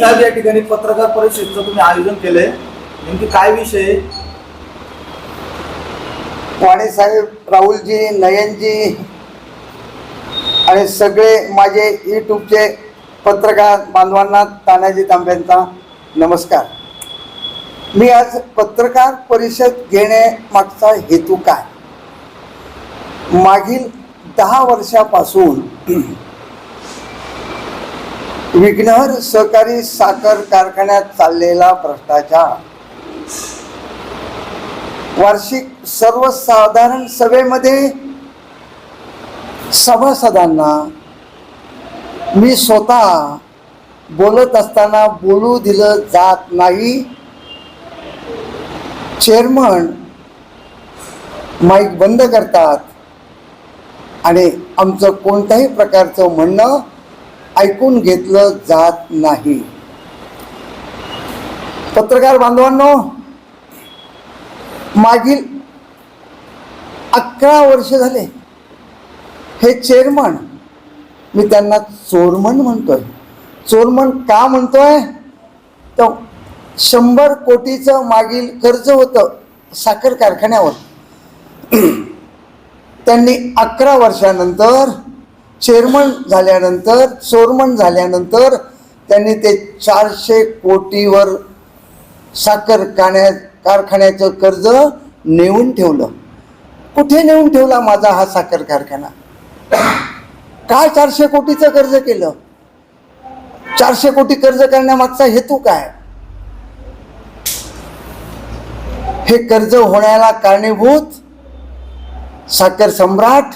साहेब या ठिकाणी पत्रकार परिषदेचं तुम्ही आयोजन केलंय. नेमकी काय विषय आहे? वाणे साहेब राहुलजी नयनजी आणि सगळे माझे यूट्यूबचे पत्रकार बांधवांना तानाजी तांब्यांचा नमस्कार. मी आज पत्रकार परिषद घेणे मागचा हेतू काय? मागील दहा वर्षापासून विघ्नहर सहकारी साखर कारखान्यात चाललेला भ्रष्टाचार. वार्षिक सर्वसाधारण सभेमध्ये सभासदांना मी स्वतः बोलत असताना बोलू दिलं जात नाही. चेअरमन माईक बंद करतात आणि आमचं कोणत्याही प्रकारचं म्हणणं ऐकून घेतलं जात नाही. पत्रकार बांधवांनो मागील अकरा वर्ष झाले. हे चेअरमन मी त्यांना चोरमन म्हणतोय. चोरमन का म्हणतोय? तर शंभर कोटीचं मागील कर्ज होतं साखर कारखान्यावर. त्यांनी अकरा वर्षानंतर चेअरमन झाल्यानंतर चोरमन झाल्यानंतर त्यांनी ते चारशे कोटीवर साखर काण्या कारखान्याचं कर्ज नेऊन ठेवलं. कुठे नेऊन ठेवला माझा हा साखर कारखाना? काय चारशे कोटीचं कर्ज केलं? चारशे कोटी कर्ज करण्यामागचा हेतू काय? हे कर्ज होण्याला कारणीभूत साखर सम्राट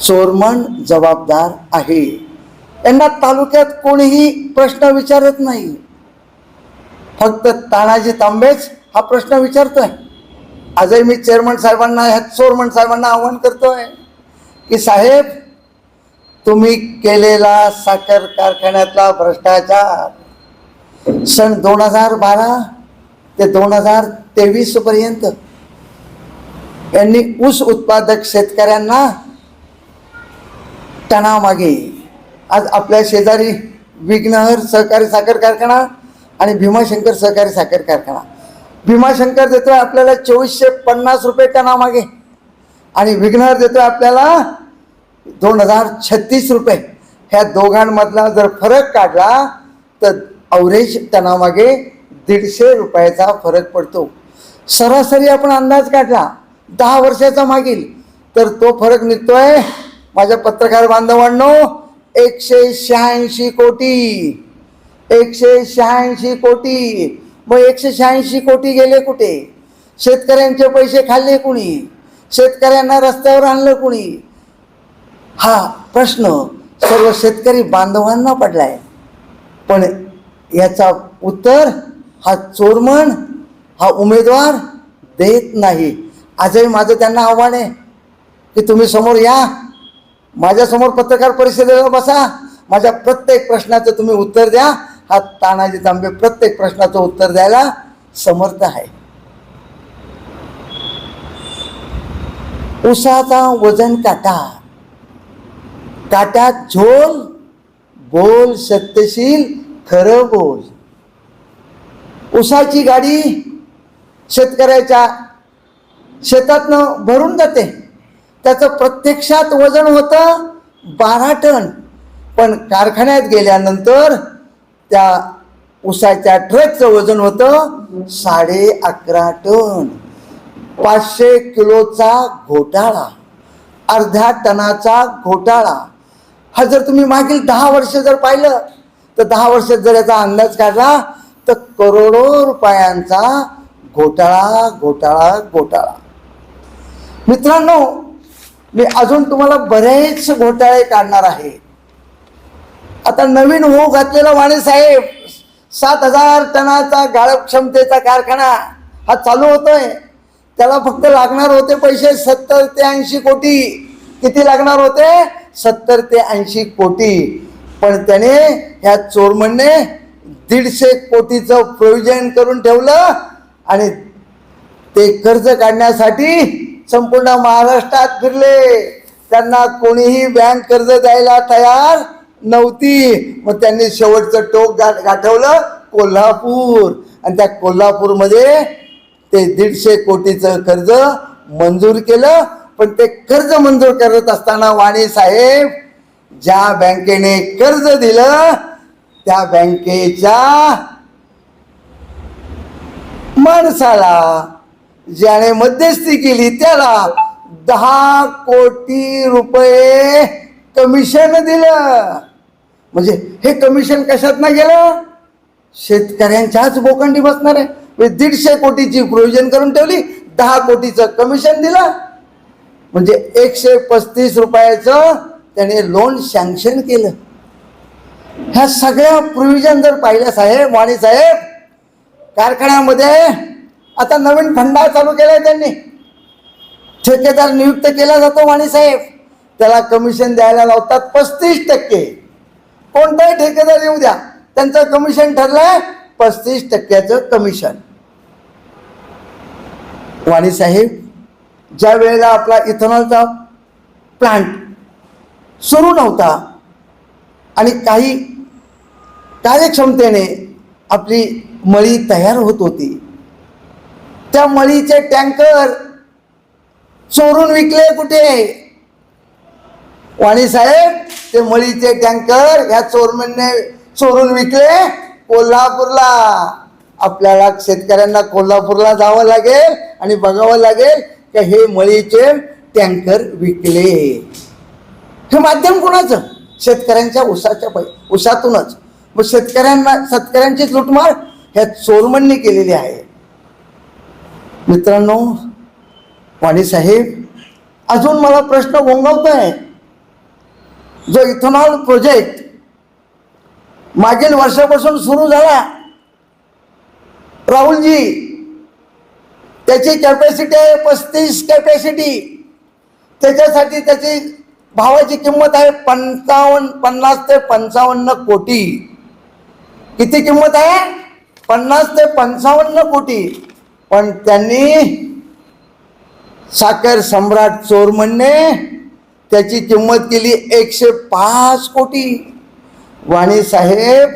चोरमन जबाबदार आहे. यांना तालुक्यात कोणीही प्रश्न विचारत नाही. फक्त तानाजी तांबेच हा प्रश्न विचारतोय. आजही मी चेअरमन साहेबांना ह्या चोरमन साहेबांना आव्हान करतोय की साहेब तुम्ही केलेला साखर कारखान्यातला भ्रष्टाचार सन दोन हजार बारा ते दोन हजार तेवीस पर्यंत यांनी ऊस उत्पादक शेतकऱ्यांना टणामागे आज आपल्या शेजारी विघ्नहर सहकारी साखर कारखाना आणि भीमाशंकर सहकारी साखर कारखाना. भीमाशंकर देतोय आपल्याला चोवीसशे पन्नास रुपये टनामागे आणि विघ्नहर देतोय आपल्याला दोन हजार छत्तीस रुपये. ह्या दोघांमधला जर फरक काढला तर अवरेज टनामागे दीडशे रुपयाचा फरक पडतो. सरासरी आपण अंदाज काढला दहा वर्षाचा मागील तर तो फरक निघतोय माझ्या पत्रकार बांधवांनो एकशे शहाऐंशी कोटी एकशे शहाऐंशी कोटी. मग एकशे शहाऐंशी कोटी गेले कुठे? शेतकऱ्यांचे पैसे खाल्ले कुणी? शेतकऱ्यांना रस्त्यावर आणलं कुणी? हा प्रश्न सर्व शेतकरी बांधवांना पडलाय. पण याचा उत्तर हा चोरमन हा उमेदवार देत नाही. आजही माझं त्यांना आव्हान आहे की तुम्ही समोर या. माझ्यासमोर पत्रकार परिषदेला बसा. माझ्या प्रत्येक प्रश्नाचं तुम्ही उत्तर द्या. हा तानाजी तांबे प्रत्येक प्रश्नाचं उत्तर द्यायला समर्थ आहे. उसाचा वजन काटा. काट्यात झोल बोल सत्यशील खरं बोल. उसाची गाडी शेतकऱ्याच्या शेतातनं भरून जाते. त्याचं प्रत्यक्षात वजन होतं बारा टन. पण कारखान्यात गेल्यानंतर त्या उसाच्या ट्रकचं वजन होतं साडे अकरा टन. पाचशे किलोचा घोटाळा. अर्ध्या टनाचा घोटाळा. हा जर तुम्ही मागील दहा वर्ष जर पाहिलं तर दहा वर्षात जर याचा अंदाज काढला तर करोडो रुपयांचा घोटाळा घोटाळा घोटाळा. मित्रांनो मी अजून तुम्हाला बरेच घोटाळे काढणार आहे. आता नवीन हो घातलेला वाणे साहेब सात हजार टनाचा गाळप क्षमतेचा कारखाना हा चालू होतोय. त्याला फक्त लागणार होते पैसे सत्तर ते ऐंशी कोटी. किती लागणार होते? सत्तर ते ऐंशी कोटी. पण त्याने ह्या चोरमनने दीडशे कोटीचं प्रयोजन करून ठेवलं आणि ते कर्ज काढण्यासाठी संपूर्ण महाराष्ट्रात फिरले. त्यांना कोणीही बँक कर्ज द्यायला तयार नव्हती. मग त्यांनी शेवटचं टोक गा- गाठवलं कोल्हापूर. आणि त्या कोल्हापूरमध्ये ते दीडशे कोटीचं कर्ज मंजूर केलं. पण ते कर्ज मंजूर करत असताना वाणी साहेब ज्या बँकेने कर्ज दिलं त्या बँकेच्या माणसाला ज्याने मध्यस्थी केली त्याला दहा कोटी रुपये कमिशन दिलं. म्हणजे हे कमिशन कशात ना गेलं? शेतकऱ्यांच्याच बोकंडी बसणार. आहे म्हणजे दीडशे कोटीची प्रोविजन करून ठेवली दहा कोटीचं कमिशन दिलं. म्हणजे एकशे पस्तीस रुपयाचं त्याने लोन सँक्शन केलं. ह्या सगळ्या प्रोविजन जर पाहिल्या साहेब वाणी साहेब कारखान्यामध्ये आता नवीन फंडा चालू केलाय त्यांनी. ठेकेदार नियुक्त केला जातो वाणीसाहेब त्याला कमिशन द्यायला लावतात पस्तीस टक्के. कोणताही ठेकेदार येऊ द्या. त्यांचं कमिशन ठरलंय पस्तीस टक्क्याचं कमिशन वाणीसाहेब ज्या वेळेला आपला इथेनॉलचा प्लांट सुरू नव्हता आणि काही कार्यक्षमतेने आपली मळी तयार होत होती त्या मळीचे टँकर चोरून विकले कुठे? वाणी साहेब ते मळीचे टँकर या चोरमनने चोरून विकले कोल्हापूरला. आपल्याला शेतकऱ्यांना कोल्हापूरला जावं लागेल आणि बघावं लागेल की हे मळीचे टँकर विकले. हे माध्यम कोणाचं? शेतकऱ्यांच्या उसाच्या पै उसातूनच. मग शेतकऱ्यांना शेतकऱ्यांची लुटमार ह्या चोरमनने केलेली आहे. मित्रांनो वाणी साहेब अजून मला प्रश्न गोंगावतोय. जो इथेनॉल प्रोजेक्ट मागील वर्षापासून सुरू झाला राहुलजी त्याची कॅपॅसिटी आहे पस्तीस कॅपॅसिटी त्याच्यासाठी त्याची भावाची किंमत आहे पंचावन्न पन्नास ते पंचावन्न कोटी. किती किंमत आहे? पन्नास ते पंचावन्न कोटी. पण त्यांनी साखर सम्राट चोरमनने त्याची किंमत केली एकशे पाच कोटी. वाणी साहेब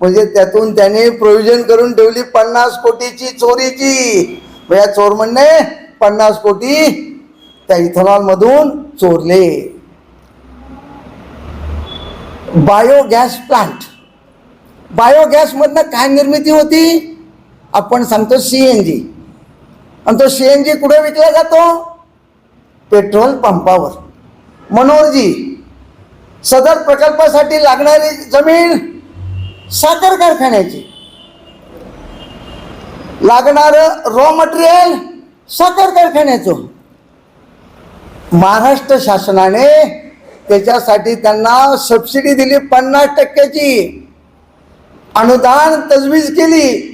म्हणजे त्यातून त्याने प्रोव्हिजन करून ठेवली पन्नास कोटीची चोरीची. मग या चोरमनने पन्नास कोटी त्या इथेनॉलमधून चोरले. Biogas plant. बायोगॅसमधनं काय निर्मिती होती? आपण सांगतो सी एनजी आणि तो सी एनजी कुठे विकला जातो? पेट्रोल पंपावर. मनोहरजी सदर प्रकल्पासाठी लागणारी जमीन साखर कारखान्याची. लागणार रॉ मटेरियल साखर कारखान्याचं. महाराष्ट्र शासनाने त्याच्यासाठी त्यांना सबसिडी दिली पन्नास टक्क्याची. अनुदान तजवीज केली.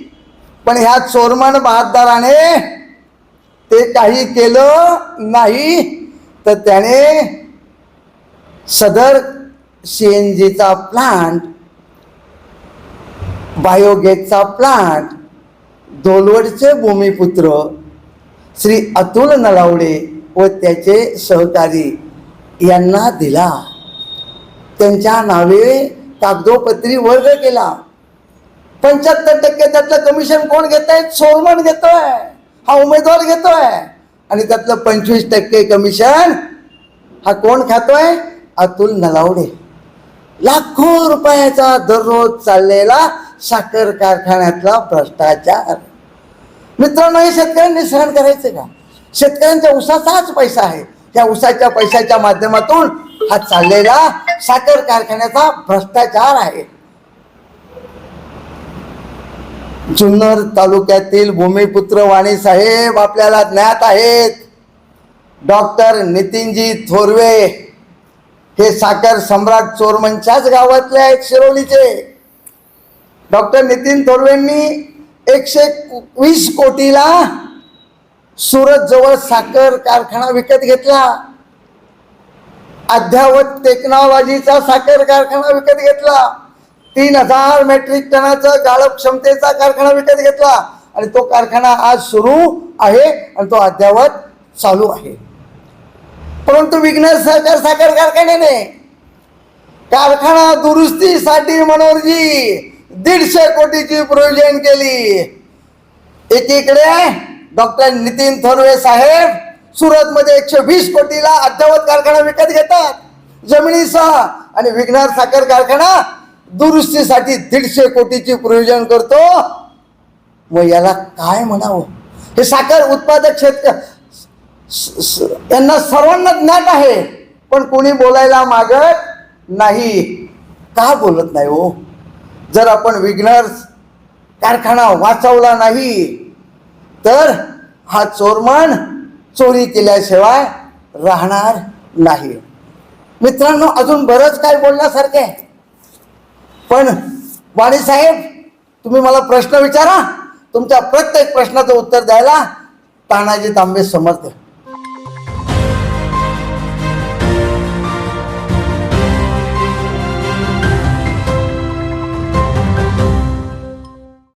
पण ह्या चोरमन बहादाराने ते काही केलं नाही. तर त्याने सदर सी एन जीचा प्लांट बायोगॅसचा प्लांट दोलवडचे भूमिपुत्र श्री अतुल नलावडे व त्याचे सहकारी यांना दिला. त्यांच्या नावे कागदोपत्री वर्ग केला. पंच्याहत्तर टक्के त्यातलं कमिशन कोण घेत आहे चोरमन घेतोय. हा उमेदवार घेतोय. आणि त्यातलं पंचवीस टक्के कमिशन हा कोण खातोय? अतुल नलावडे. लाखो रुपयाचा दररोज चाललेला साखर कारखान्यातला भ्रष्टाचार. मित्रांनो हे शेतकऱ्यांनी सहन करायचं का? शेतकऱ्यांच्या उसाचाच पैसा आहे. त्या उसाच्या पैशाच्या माध्यमातून हा चाललेला साखर कारखान्याचा भ्रष्टाचार आहे. जुन्नर तालुक्यातील भूमिपुत्र वाणी साहेब आपल्याला ज्ञात आहेत. डॉक्टर नितीनजी थोरवे हे साखर सम्राट चोरमनच्याच गावातले आहेत शिरोलीचे. डॉक्टर नितीन थोरवेंनी एकशे वीस कोटीला सुरत जवळ साखर कारखाना विकत घेतला. अद्यावत टेक्नॉलॉजीचा साखर कारखाना विकत घेतला. तीन हजार मेट्रिक टनाचा गाळप क्षमतेचा कारखाना विकत घेतला. आणि तो कारखाना आज सुरू आहे आणि तो अद्यावत चालू आहे. परंतु विघ्नर सहकार साखर कारखान्याने कारखाना दुरुस्तीसाठी मनोहरजी दीडशे कोटीची प्रयोजन केली. एकीकडे डॉक्टर नितीन थोरवे साहेब सुरतमध्ये एकशे वीस कोटीला अद्ययावत कारखाना विकत घेतात. जमिनीसह आणि विघ्नार साखर कारखाना दुरुस्तीसाठी दीडशे कोटीची प्रयोजन करतो. मग याला काय म्हणावं? हे साखर उत्पादक शेतक यांना सर्वांना ज्ञात आहे पण कोणी बोलायला मागत नाही. का बोलत नाही हो? जर आपण विग्नर्स कारखाना वाचवला नाही तर हा चोरमन चोरी केल्याशिवाय राहणार नाही. मित्रांनो अजून बरंच काय बोलण्यासारखे आहे. पण वाणी साहेब तुम्ही मला प्रश्न विचारा तुमच्या प्रत्येक प्रश्नाचं उत्तर द्यायला तानाजी तांबे समर्थ आहे.